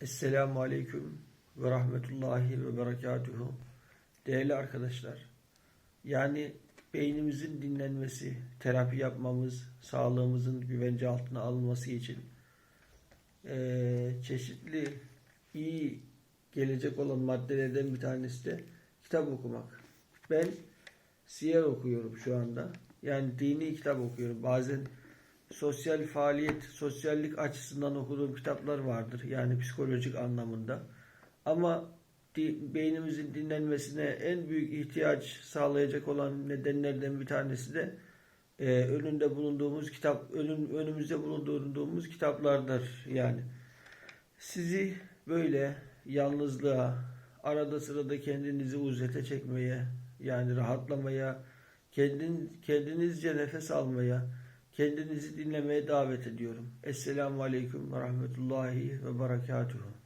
Esselamu Aleyküm ve Rahmetullahi ve Berekatuhu. Değerli arkadaşlar, yani beynimizin dinlenmesi, terapi yapmamız, sağlığımızın güvence altına alınması için eee, çeşitli iyi gelecek olan maddelerden bir tanesi de kitap okumak. Ben siyer okuyorum şu anda. Yani dini kitap okuyorum. Bazen sosyal faaliyet, sosyallik açısından okuduğum kitaplar vardır. Yani psikolojik anlamında. Ama beynimizin dinlenmesine en büyük ihtiyaç sağlayacak olan nedenlerden bir tanesi de e, önünde bulunduğumuz kitap, önün, önümüzde bulundurduğumuz kitaplardır. Yani sizi böyle yalnızlığa, arada sırada kendinizi uzete çekmeye, yani rahatlamaya, kendin, kendinizce nefes almaya, kendinizi dinlemeye davet ediyorum. Esselamu Aleyküm ve Rahmetullahi ve Berekatuhu.